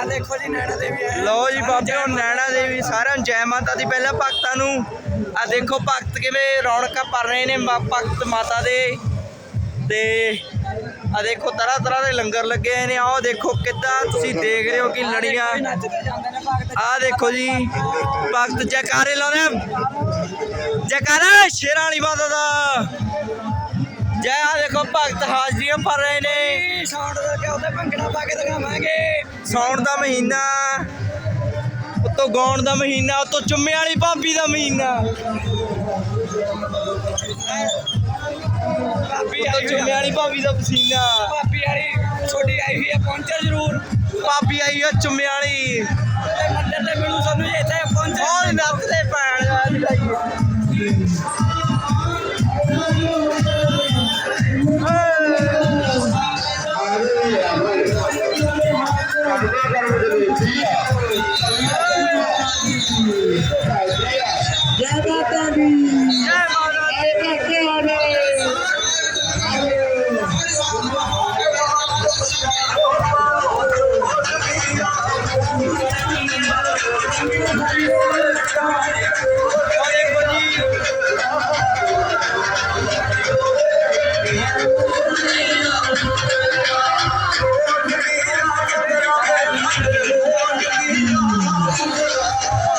ਆ ਦੇਖੋ ਜੀ ਨੈਣਾ ਦੇਵੀ ਲਓ ਜੀ ਬਾਬਿਓ ਨੈਣਾ ਦੇਵੀ ਸਾਰਿਆਂ ਨੂੰ ਜੈ ਮਾਤਾ ਦੀ ਪਹਿਲਾਂ ਭਗਤਾਂ ਨੂੰ। ਆ ਦੇਖੋ ਭਗਤ ਕਿਵੇਂ ਰੌਣਕਾਂ ਭਰ ਰਹੇ ਨੇ ਮਾ- ਭਗਤ ਮਾਤਾ ਦੇ। ਤੇ ਆ ਦੇਖੋ ਤਰ੍ਹਾਂ ਤਰ੍ਹਾਂ ਦੇ ਲੰਗਰ ਲੱਗੇ ਹੋਏ ਨੇ। ਆਓ ਦੇਖੋ ਕਿੱਦਾਂ ਤੁਸੀਂ ਦੇਖ ਰਹੇ ਹੋ ਕਿ ਲੜੀਆਂ। ਕੋਈ ਨੱਚਦੇ ਜਾਂਦੇ ਨੇ ਭਗਤ ਆ ਦੇਖੋ ਜੀ ਭਗਤ ਜੈਕਾਰੇ ਲਾਉਂਦੇ ਆ। ਜੈਕਾਰਾ ਸ਼ੇਰਾਂ ਵਾਲੀ ਮਾਤਾ ਦਾ। ਜੈ ਆ ਦੇਖੋ ਭਗਤ ਹਾਜ਼ਰੀਆਂ ਭਰ ਰਹੇ ਨੇ। ਸਾਊਂਡ ਦਾ ਕਿ ਉਹਦੇ ਭੰਗੜਾ ਪਾ ਕੇ ਦਿਖਾਵਾਂਗੇ। ਸੌਣ ਦਾ ਮਹੀਨਾ ਉਤੋਂ ਗਾਉਣ ਦਾ ਮਹੀਨਾ ਉਤੋਂ ਚੁੰਮੇ ਵਾਲੀ ਭਾਬੀ ਦਾ ਮਹੀਨਾ। ਭਾਬੀ ਉਤੋਂ ਚੁੰਮੇ ਆ। ਵਾਲੀ ਭਾਬੀ ਦਾ ਪਸੀਨਾ ਭਾਬੀ ਵਾਲੀ ਛੋਟੀ ਆਈ ਹੋਈ ਹੈ ਪਹੁੰਚੋ ਜ਼ਰੂਰ। ਭਾਬੀ ਆਈ ਆ ਚੁੰਮੇ ਵਾਲੀ। ਮੰਦਰ ਤੇ ਮਿਲੂ ਸਾਨੂੰ ਇੱਥੇ ਪਹੁੰਚੋ ਉਹ ਨੱਚਦੇ ਪੈਣ